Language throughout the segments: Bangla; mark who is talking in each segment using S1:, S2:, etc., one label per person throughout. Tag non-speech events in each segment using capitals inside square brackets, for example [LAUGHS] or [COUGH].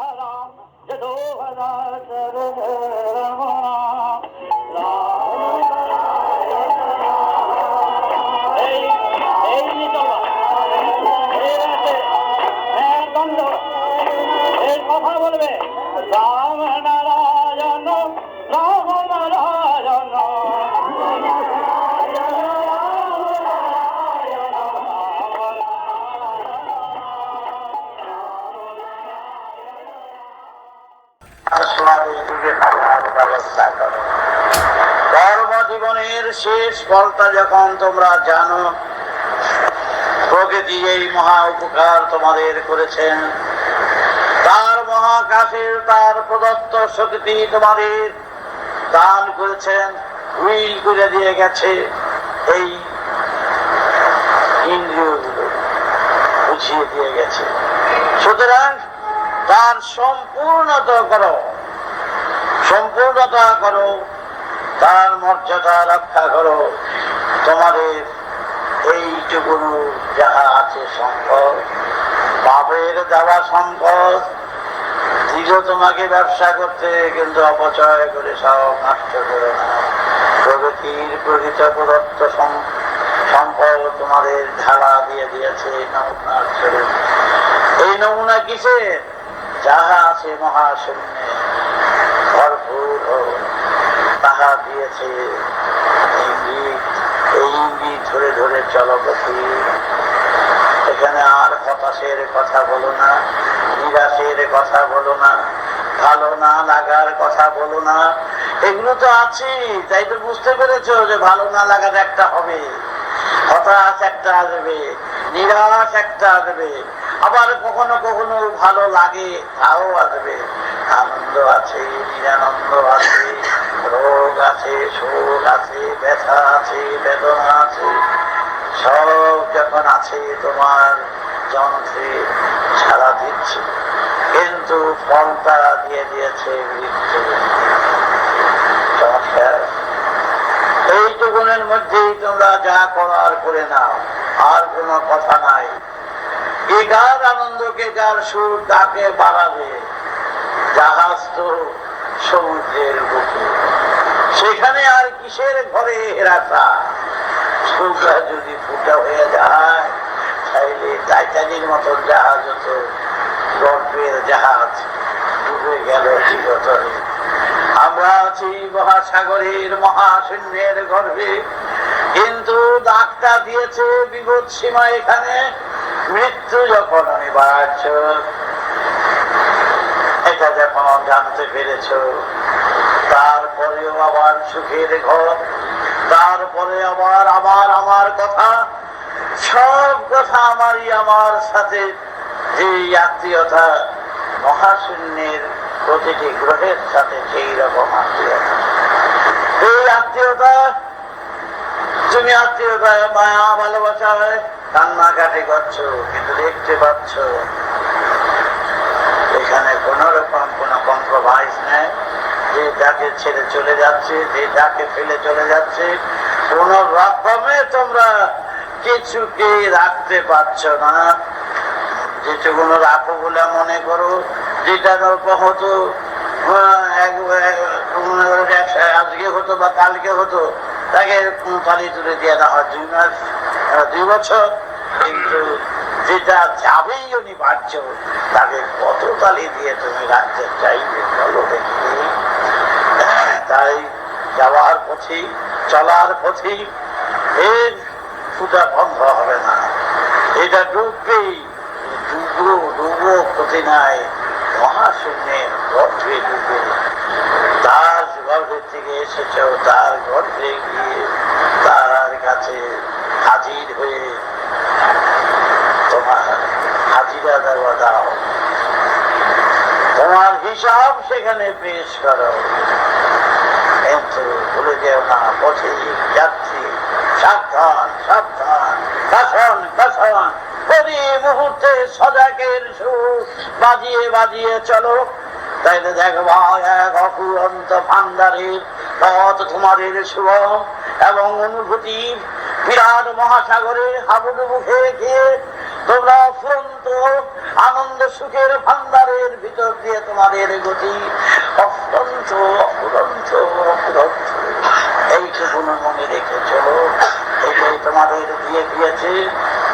S1: हला
S2: কর্মজীবনের শেষ ফলটা যখন তোমরা জানো, প্রকৃতি এই মহা উপকার তোমাদের করেছেন। তার মহাকাশের তার প্রদত্ত শক্তি তোমাদের দান করেছেন উইল করে দিয়ে গেছে এই ইন্দ্রিয়গুলো, বুঝিয়ে দিয়ে গেছে। সুতরাং তার সম্পূর্ণত করো। সম্পূর্ণতা করো, তার মর্যাদা রক্ষা করো। তোমাদের এইটুকুন যাহা আছে সম্পদ বাপের দেওয়া সম্পদ। দিল তোমাকে ব্যবসা করতে, কিন্তু অপচয় করে সব নষ্ট করো না। প্রগতির প্রকৃত প্রদত্ত সম্পদ তোমাদের ঢালা দিয়ে দিয়েছে নমুনার। এই নমুনা কিসের? যাহা আছে মহাশূন্যে ভরপুর হোক তাহা দিয়েছে। ধরে ধরে চলপতি এখানে আর হতাশের কথা বলো না, নিরাশের কথা বলো না, ভালো না লাগার কথা বলো না। এগুলো তো আছে তাই তো বুঝতে পেরেছ যে ভালো না লাগার একটা হবে। হতাশ একটা আসবে, নিরাশ একটা আসবে। আবার কখনো কখনো ভালো লাগে, তাও আসবে। আনন্দ আছে, নিরানন্দ আছে। রোগ আছে শোক আছে ব্যথা আছে বেদনা আছে সব যখন আছে তোমার যন্ত্রে সারা দিচ্ছে। কিন্তু ফলটা দিয়ে দিয়েছে মৃত্যু। চমৎকার। এইটুকুনের মধ্যেই তোমরা যা করার করে নাও, আর কোনো কথা নাই। কে কার আনন্দকে কার সুর তাকে বাড়াবে জাহাজ তো সমুদ্রের বুকে। কিসের ঘরে রাখা নৌকা যদি ফুটা হয়ে যায়, তাইলে টাইটানির মতন জাহাজ হতো, গল্পের জাহাজ ডুবে গেল চিরতরে। আমরা আছি মহাসাগরের মহাশূন্যের গর্ভে, কিন্তু ডাকটা দিয়েছে বিপদ সীমা এখানে, মৃত্যু যখন আমি অনিবার্য। এটা যখন জানতে পেরেছ তারপরেও আবার সুখের ঘর, তারপরে আবার আবার আমার কথা, সব কথা আমারই, আমার সাথে। যে আত্মীয়তা মহাশূন্যের প্রতিটি গ্রহের সাথে সেই রকম এই আত্মীয়তা, তুমি আত্মীয়তা মায়া, ভালোবাসায় কান্নাকাটি করছ, কিন্তু দেখতে পাচ্ছ, এখানে কোন রকম কোন কম্প্রোমাইজ নেই। যে যাকে ছেড়ে চলে যাচ্ছে যে যাকে ফেলে চলে যাচ্ছে। কোন রকমে তোমরা কিছুকে রাখতে পারছ না। যেটুকুনো রাখো বলে মনে করো, যেটা গল্প হতো আজকে হতো বা কালকে হতো, তাকে পালি তুলে দিয়ে না হয়। দুই মাস দুই বছর। কিন্তু যেটা যাবেই অনিবার্য, তাকে কত তালি দিয়ে তুমি রাখতে চাইবে, বলো দেখি। তাই যাওয়ার পথে, চলার পথে এর ফুটা বন্ধ হবে না। এটা ডুববেই, ডুবো ডুবো, ক্ষতি নাই। মহাশূন্যের গর্ভে ডুবে। তার গর্ভের থেকে এসেছ, তার গর্ভে গিয়ে তার কাছে হাজির হয়ে তোমার হাজিরা দেওয়া দাও। হিসাব সেখানে পেশ করো। কিন্তু ভুলে যেও না, পথে যাত্রী সাবধান সাবধান। কাশন কাশন প্রতি মুহূর্তে সজাগের সুর বাজিয়ে বাজিয়ে চলো। তাইলে দেখবা এক অকুরন্ত ভান্ডারের পথ তোমাদের শুভ এবং অনুভূতি বিরাট মহাসাগরে হাবুডুবু খেয়ে খেয়ে তোমরা ফুরন্ত আনন্দ সুখের ভান্ডারের ভিতর দিয়ে তোমাদের গতি অফুরন্ত অফুরন্ত অফুরন্ত এইটুকুনো মনে রেখে চলো। এটাই তোমাদের দিয়ে দিয়েছে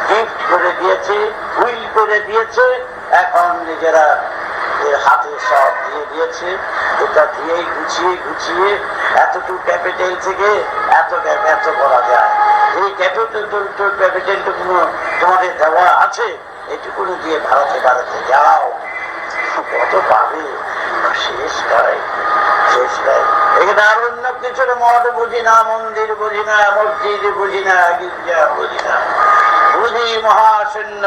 S2: গিফট করে দিয়েছে, উইল করে দিয়েছে। এখন নিজেরা হাতে সব দিয়ে দিয়েছে। এটা দিয়েই গুছিয়ে গুছিয়ে এতটুকু ক্যাপিটাল থেকে এত এত করা যায়। এই ক্যাপিটাল ক্যাপিটালটুকু তোমাদের দেওয়া আছে? এটুকু দিয়ে ভারতে ভারতে যাও। কত পাবে? শেষ নয় শেষ নয়। এখানে আর অন্য কিছুর মঠ বুঝি না, মন্দির বুঝি না, মসজিদ বুঝি না, গির্জা বুঝি না। বুঝি মহাশূন্য,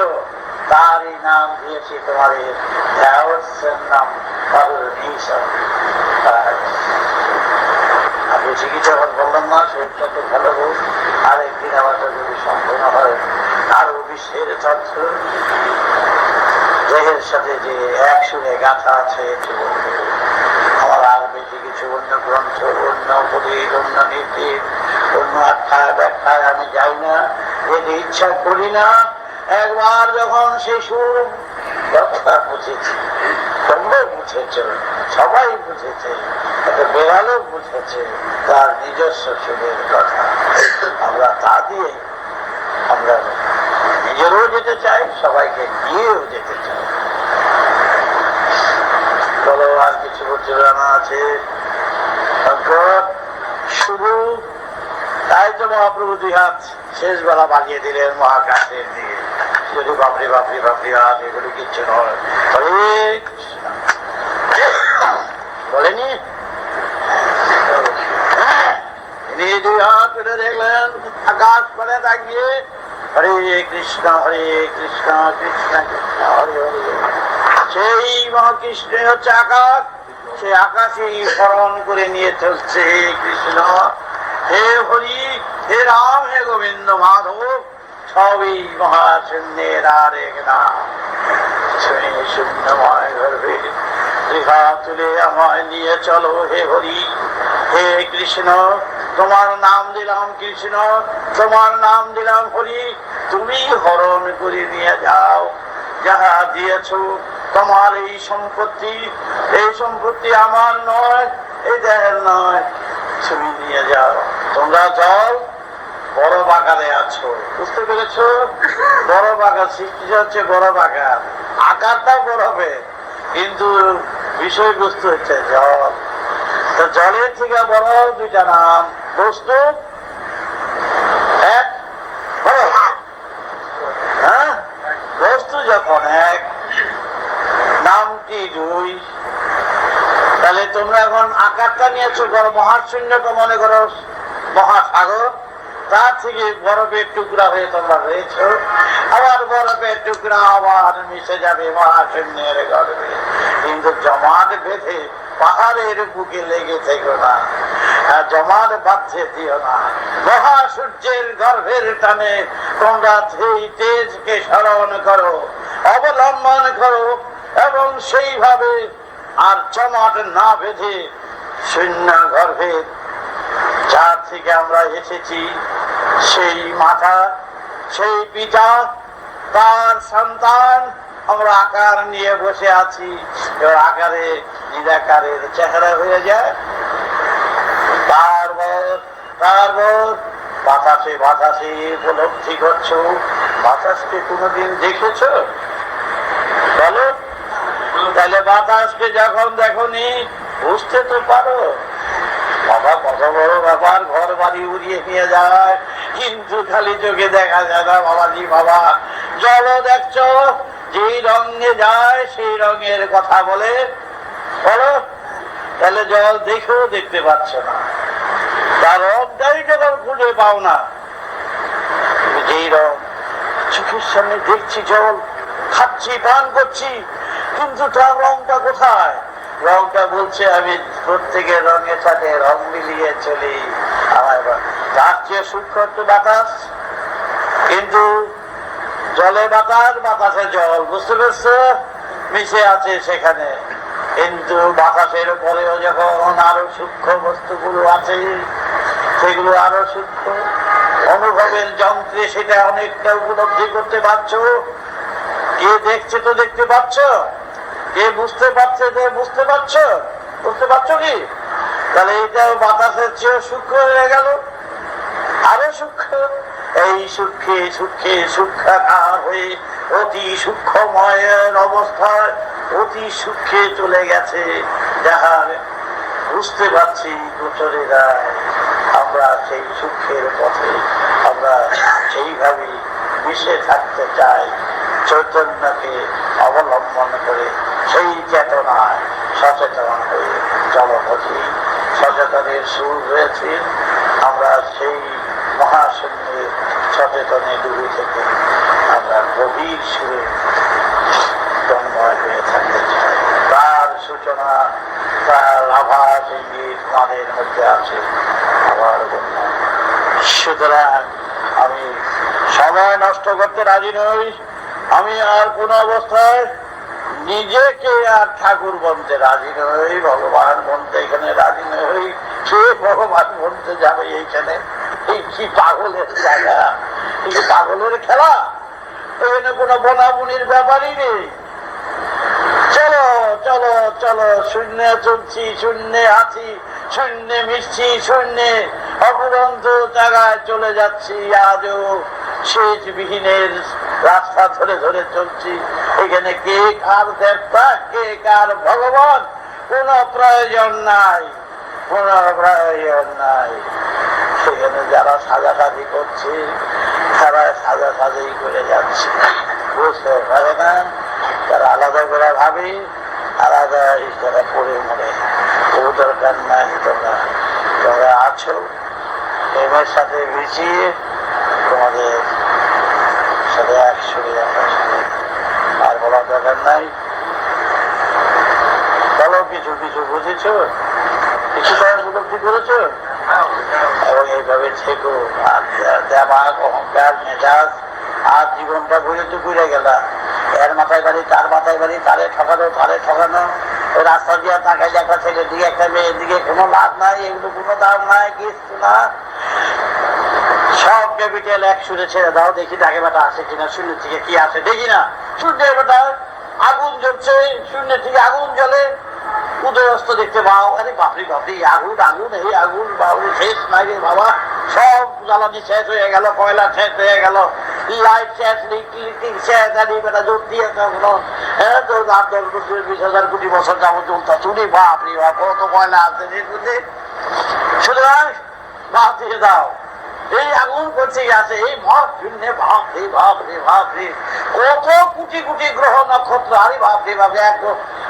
S2: তারই নাম দিয়েছি তোমাদের। নাম আপনি চিকিৎসা বললাম না, শরীরটা তো ভালো হোক। আর একদিন আমাদের যদি সম্পূর্ণ হয় বিশ্বের তথ্য দেহের সাথে যে এক গাথা আছে। আমার আর বেশি কিছু অন্য গ্রন্থ, অন্য উপদেশ অন্য নীতি, অন্য আখ্যায়, ব্যাখ্যায় আমি যাই না যেতে ইচ্ছা করি না, একবার যখন সুর কথা বুঝেছি তোমরা বুঝেছ, সবাই বুঝেছে, একটা বেড়ালও বুঝেছে, তার নিজস্ব সুরের কথা আমরা তা দিয়ে আমরা নিজেরও যেতে চাই সবাইকে নিয়েও যেতে চাই বলো আর কিছু বলতে জানা আছে? শুধু তাই তো মহাপ্রভু দুই হাত শেষ বেলা বাগিয়ে দিলেন মহাকাশের দিকে। শুধু বাপরি বাপরি বাপরি হাত এগুলো কিচ্ছু বলেনি? হ্যাঁ, দুই হাত দেখলেন আকাশ করে তাকিয়ে হরে কৃষ্ণ হরে কৃষ্ণ কৃষ্ণ কৃষ্ণ, হরে হরে। সেই মহাকৃষ্ণ হচ্ছে আকাশ। সে আকাশই স্মরণ করে নিয়ে চলছে কৃষ্ণ। হে হরি, হে রাম, হে গোবিন্দ মাধব, সবই মহাশূন্যের আর এক নাম। শুনে শূন্যময় গর্ভে রেখা তুলে আমায় নিয়ে চলো হে হরি। হে কৃষ্ণ তোমার নাম দিলাম কৃষ্ণ, তোমার নাম দিলাম হরি। তুমি হরণ করে নিয়ে যাও, যাহা দিয়েছ তোমার এই সম্পত্তি। এই সম্পত্তি আমার নয় এই দেহের নয়। তুমি নিয়ে যাও। তোমরা যাও, বড় বাগানে আছো। বুঝতে পেরেছ? বড় বাগান, সৃষ্টি হচ্ছে বড় বাগান। আকারটা বড় হবে। কিন্তু বিষয়বস্তু হচ্ছে জল। তো জলের থেকে বড় দুইটা নাম। হ্যাঁ? তাহলে তোমরা এখন আকারটা নিয়েছো বড় মহাশূন্যকে মনে করো মহাসাগর। তার থেকে বরফের টুকরা হয়ে তোমরা রয়েছ। আবার বরফের টুকরা আবার মিশে যাবে মহাশূন্যের গর্ভে। কিন্তু জমাট বেঁধে পাহাড়ের বুকে লেগে থেকো না। বাঁধতে দিও না। মহাসূর্যের গর্ভের টানে তোমরা সেই তেজকে স্মরণ করো, অবলম্বন করো এবং সেইভাবে আর জমাট না বেঁধে শূন্য গর্ভের যার থেকে আমরা এসেছি, সেই মাথা সেই পিতা, তার সন্তান আমরা আকার নিয়ে বসে আছি। এবার আকারে নিরাকারের চেহারা হয়ে যায়। বাতাসে বাতাসে উপলব্ধি করছ? বাতাসকে কোনোদিন দেখেছ? বলো। তাহলে বাতাসকে যখন বুঝতে তো পারো। বাবা, কত বড় ব্যাপার ঘর বাড়ি উড়িয়ে নিয়ে যায়। কিন্তু খালি চোখে দেখা যায় না, বাবাজি, বাবা। জলও দেখছ, যেই রঙে যায়, সেই রঙের কথা বলে। বলো। তাহলে জল দেখেও দেখতে পাচ্ছ না। রংটাই যখন খুঁজে পাও না। যেই রং চোখের সামনে দেখছি জল, খাচ্ছি, পান করছি, কিন্তু তার রংটা কোথায়? রংটা বলছে, আমি প্রত্যেকের রঙের সাথে রং মিলিয়ে চলি। তার চেয়ে সূক্ষ্ম বাতাস, কিন্তু জলে বাতাস, বাতাসে জল, বুঝতে পারছ? মিশে আছে সেখানে। কিন্তু বাতাসের উপরেও যখন আরও সূক্ষ্ম বস্তুগুলো আছে সেগুলো আরও সূক্ষ্ম অনুভবের যন্ত্রে সেটা অনেকটা উপলব্ধি করতে পারছ? কে দেখছে তো দেখতে পাচ্ছ? কে বুঝতে পারছে যে বুঝতে পারছ? বুঝতে পারছ কি? তাহলে এটা বাতাসের চেয়ে সূক্ষ্ম হয়ে গেল। আরও সূক্ষ্ম। এই সূক্ষ্মে সূক্ষ্মে সূক্ষ্মাকার হয়ে অতি সূক্ষ্মময়ের অবস্থায় অতি সূক্ষ্মে চলে গেছে। যাহার বুঝতে পারছি গোচরেরা আমরা সেই সুখের পথে আমরা সেইভাবে মিশে থাকতে চাই, চৈতন্যকে অবলম্বন করে সেই চেতনায় সচেতন হয়ে জলপথী সচেতনের সুর রয়েছে, আমরা সেই মহাশূন্যের সচেতনে ডুবে থেকে আমরা গভীর সুরে তন্ময় হয়ে থাকতে চাই। তার সূচনা সুতরাং আমি সময় নষ্ট করতে রাজি নই। আমি আর কোন অবস্থায় নিজেকে আর ঠাকুর বলতে রাজি নই, ভগবান বলতে এখানে রাজি নই। কে ভগবান বলতে যাবে এইখানে। এই কি পাগলের জায়গা? এই পাগলের খেলা? এখানে কোনো বনাবনির ব্যাপারই নেই। চলো চলো, শূন্য চলছি, শূন্যে আছি, শূন্যে মিশছি, শূন্যে অপুরন্ত জায়গায় চলে যাচ্ছি, আজও শেষ বিহীনের রাস্তা ধরে ধরে চলছি। এখানে কে কার দেবতা, কে কার ভগবান, কোন প্রয়োজন নাই, কোন প্রয়োজন নাই। সেখানে যারা সাজাসাজি করছে, তারা সাজাসাজি করে যাচ্ছে। বুঝতে পারে না? তারা আলাদা করে ভাবে। আলাদা তারা পড়ে মরে ও দরকার নাই তোমরা তোমরা আছো প্রেমের সাথে মিশিয়ে তোমাদের সাথে একসঙ্গে আর বলার দরকার নাই বলো কিছু কিছু বুঝেছ কিছু উপলব্ধি করেছ এবং এইভাবে থেকো আর দেমাগ অহংকার মেজাজ আর জীবনটা ঘুরে তো ঘুরে গেলা এর মাথায় বাড়ি, তার মাথায় বাড়ি, তারে ঠকানো তারে ঠকানো। ওই রাস্তা দিয়ে তাকাই একটা ছেলে দিকে একটা মেয়ের দিকে কোনো লাভ নাই, এগুলো কোনো দাম নাই কিছু না। সব ক্যাপিটাল এক সুরে ছেড়ে দাও, দেখি তাকে বেটা আসে কিনা শূন্য থেকে কি আসে দেখি না। সূর্য বেটা, আগুন জ্বলছে শূন্য থেকে আগুন জ্বলে। উদয়স্ত দেখতে পাও, আরে বাপরি বাপরি আগুন আগুন, এই আগুন বাবু শেষ নাই রে বাবা। সব জ্বালানি শেষ হয়ে গেল, কয়লা শেষ হয়ে গেল। হাজার বছর বাপরি বাপ কত এই ভাব রে ভাব রে ভাব রে কত কোটি কোটি গ্রহ নক্ষত্র আরে ভাব রে ভাব এক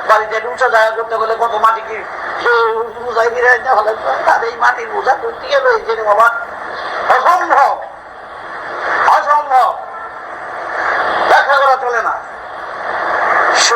S2: বাড়িতে উঁচা জায়গা করতে গেলে কত মাটি কি বুঝাই ফিরে হলে তার এই মাটির বোঝা করতে গেলে বাবা? অসম্ভব ব্যাখ্যা করা চলে না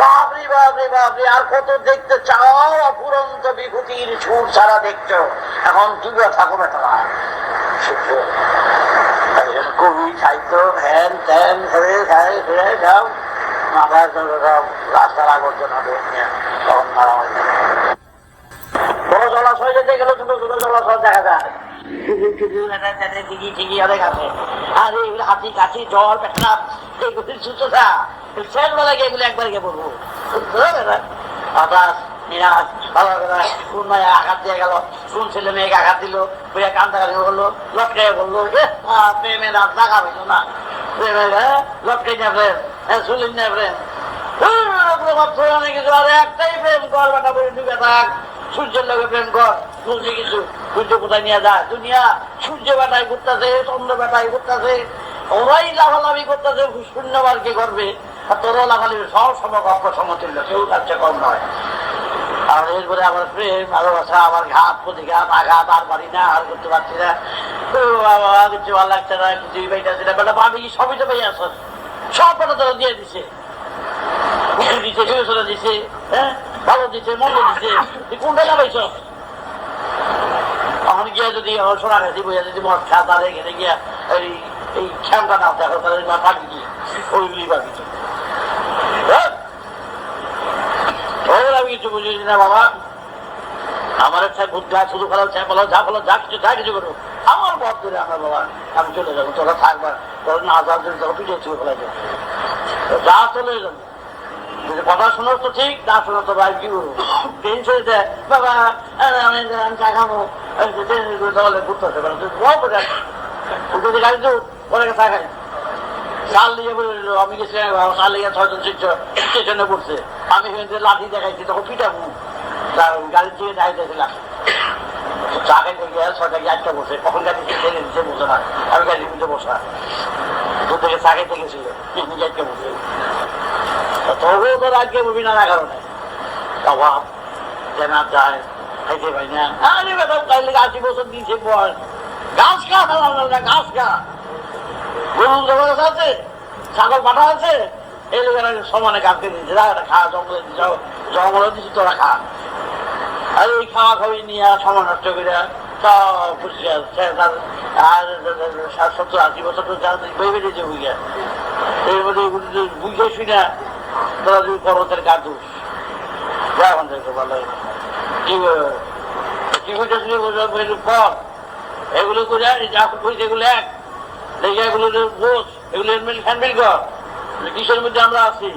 S2: বাপরে বাপরে বাপরে আর কত দেখতে চাও অপুরন্ত বিভূতির সুর ছাড়া দেখছ এখন কি কথা করে তারা কবি সাহিত্য হ্যান ত্যান হয়ে যাও বড় জলাশয় যেতে গেলে ছোট ছোট জলাশয় দেখা হাতি কাঠি জল পেটনা এগুলি সুতোটা একবার বলব। আঘাত দিয়ে গেল? ছেলে মেয়েকে আঘাত বলল না হ্যাঁ হ্যাঁ কিছু একটাই প্রেম কর থাক। সূর্যের লোকে প্রেম কর বুঝলি কিছু। সূর্য কোথায় নিয়ে যায়? দুনিয়া, সূর্য বেটায় ঘুরতেছে, চন্দ্র বেটায় ঘুরতেছে। ওরাই লাভালাভি করতেছে শূন্যবার কি করবে? তোরও লাভালাভি সব সমকক্ষ সমতুল্য, কেউ তার চেয়ে কম নয়। আর এরপরে আমার প্রেম, ভালোবাসা, আমার ঘাত, প্রতিঘাত, আঘাত, আর পারি না, আর করতে পারছি না। কিছু ভালো লাগছে না, কিছুই পাইতেছি না। বেটা পাবি সবই তো পাই আসো সব বেটা তোরা দিয়ে দিছে।
S1: দিছে বিবেচনা দিছে হ্যাঁ? ভালো দিছে, মন্দ দিছে। তুই কোনটা যদি সোনা খাইছি বইয়া যদি মদ খা এখানে গিয়া এই এই না দেখো তাহলে পাবি কি? ওইগুলি তো হ্যাঁ? ওগুলো আমি কিছু বুঝি না বাবা। আমার একটা বুদ্ধা শুধু ফেলাও চা ফেলাও যা ফেলাও যা কিছু যা কিছু করো আমার ধরে আমার বাবা, আমি চলে যাব, তোরা থাকবা তোরা না জন্য তোরা পিছিয়ে ছুঁয়ে ফেলা যাবে যা চলে যাবে কথা শোনো তো ঠিক না শোনো তো ভাই, কি করব টেনশন দেয় বাবা আমি চা খাব। তাহলে ঘুরতে হতে পারে তুই বল করে গাড়ি তো পরে চা খাই। সাল নিয়ে আমি গেছি নিয়ে ছয়জন স্টেশনে পড়ছে। আমি লাঠি দেখাইছি, তখন পিটাবো তার গাড়ি চা খাইতে গিয়ে ছয়টা আটটা বসে কখন গাড়ি চা আজকে বুঝি না কারণে। অভাব কেনা যায়, খাইতে পাই না। আরে বেটা বছর দিয়েছে বয়স। গাছ জবরদস্ত আছে, ছাগল পাঠা আছে, এই লোকেরা সমানে কাটতে দিচ্ছে খা, জঙ্গলে দিচ্ছ জঙ্গলে দিচ্ছি তোরা খা। আর ওই খাওয়া খাওয়ি নিয়ে সমান নষ্ট করে আর সত্তর, আশি বছর বুঝে। গা ভালো এগুলো করে যা কইছে এগুলো এক দেখে এগুলো মধ্যে আমরা আছি?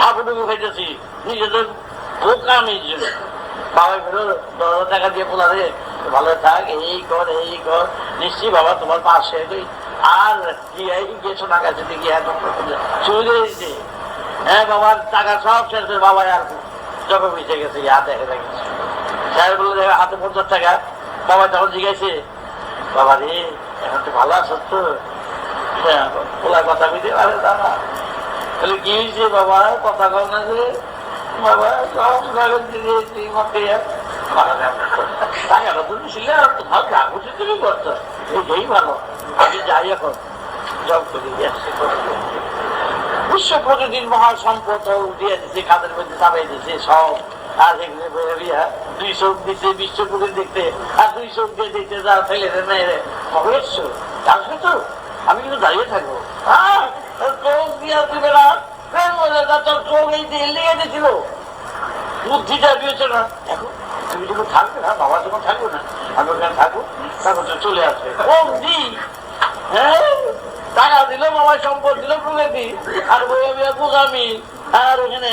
S1: হাবুডুবু খাইতেছি। নিজেদের বোকামির জন্য বাবা ফেরো দশ টাকা দিয়ে পোলা রে, ভালো থাক, এই কর এই কর। নিশ্চয়ই বাবা তোমার পাশে আর গেছো না কাছে এত শুরু হ্যাঁ বাবার টাকা সব শেষ বাবা আর জবে মিশে গেছে হাতে দেখে গেছে স্যার বলে হাতে পঞ্চাশ টাকা। বাবা তখন জিজ্ঞাসে বাবা রে এখন তো ভালো আছো তো? হ্যাঁ কথা বুঝতে পারে তাহলে কি বাবা? কথা কর না যে। বাবা, সব দিয়ে তুই মতে টাকাটা তো ছিল, আর ভালো তুমি যাই জব আসছি বিশ্ব প্রতিদিন মহা সম্পদ উঠিয়ে দিচ্ছে কাদের মধ্যে চাপাই দিচ্ছে সব। আর দুই চোখ দিচ্ছে বিশ্ব প্রতিদিন দেখতে, আর দুই চোখ দিয়ে দেখতে যা ফেলে কবে এসছো আসবে তো? আমি কিন্তু দাঁড়িয়ে থাকব। হ্যাঁ চোখ দিয়ে দিবে না চোখ এই দিয়ে লেগে দিয়েছিল। বুদ্ধিটা দিয়েছে না। দেখো, তুমি থাকবে না, বাবা না, আমি ওখানে তো চলে আসবে। হ্যাঁ টাকা দিল বাবা আর আর ওখানে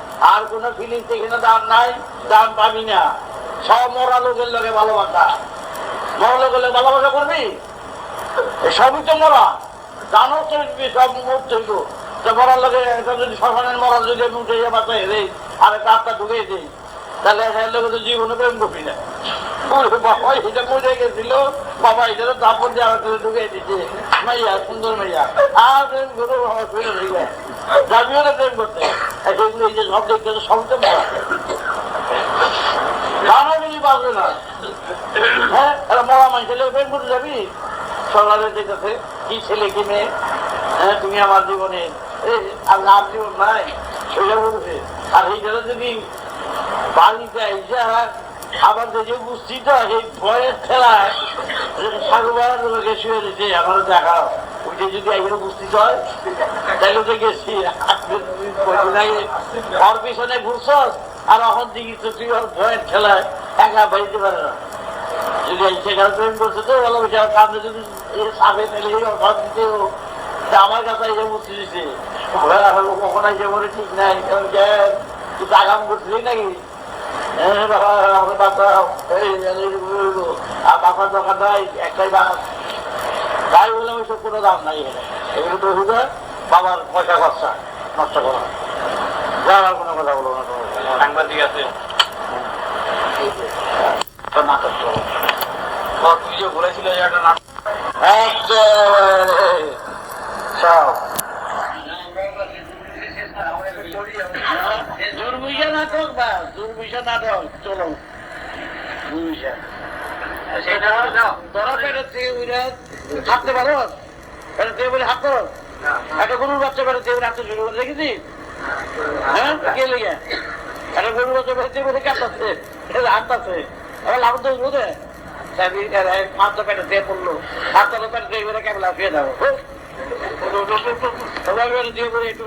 S1: আর কোনো ফিলিংস এখানে দাম নাই, দাম পাবি না। সব মরা লোকের লোকে ভালোবাসা। মরা লোকের লোক ভালোবাসা করবি? সবই তো মরা। জানো তো সব মুহূর্ত হইব। তো মরার লোকে এটা যদি শ্মশানের মরা, যদি আমি উঠে যাবার চাই রে, আর একটা আত্মা ঢুকে দিই তাহলে এর লোকে তো জীবনে প্রেম করবি না। বাবা, এটা মরে গেছিল। বাবা এটা তো দিয়ে আমার ঢুকে দিচ্ছে মাইয়া, সুন্দর মাইয়া। আর প্রেম করো আমার প্রেম করতে। সেগুলো এই যে তো তো মরা জানো যদি বাঁচবে না হ্যাঁ এরা যাবি কি ছেলে মেয়ে হ্যাঁ তুমি আমার জীবনে আর লাভ জীবন নাই সেটা বলছে আর এই জন্য যদি বাড়িতে আইসা আবার যে উপস্থিত এই ভয়ের খেলায় সাগুবার লোকে শুয়ে দিচ্ছে আমার দেখা ওইটা যদি একবার উপস্থিত হয় গেছি পিছনে আর এখন তুই ওর ভয়ের খেলায় একা বাড়িতে পারে না যদি সেখানে প্রেম করছে তো কান্দে যদি অভাব দিতে আমার কাছে বুঝতে বলে ঠিক নাই কারণ তুই আগাম করছিলি নাকি দোকান নাই একটাই তাই বললাম ওইসব কোনো দাম নাই এখানে। এগুলো তো হুদা বাবার পয়সা খরচা নষ্ট করা। যাওয়ার কোনো কথা বলো না
S3: সাংবাদিক আছে।
S1: নাটক
S3: যে বলেছিল যে একটা নাটক
S1: দুর্বিষা নাটক বা দুর্বিষা নাটক চলো। দুর্বিষা
S3: সেটা
S1: তোরা পেটের থেকে উঠে হাঁটতে পারো? পেটের থেকে বলে হাঁটতে একটা গরুর বাচ্চা পেটের থেকে হাঁটতে শুরু করে দেখেছিস হ্যাঁ? কে লেগে? একটা গরুর বাচ্চা পেটের থেকে বলে কাঁপতাছে হাঁটতাছে? আবার [LAUGHS] লাভ তো বুঝে মাত্র পেটের দিয়ে পড়ল। হাতটা পেটের থেকে বলে কেমন লাফিয়ে যাব দিয়ে বলে একটু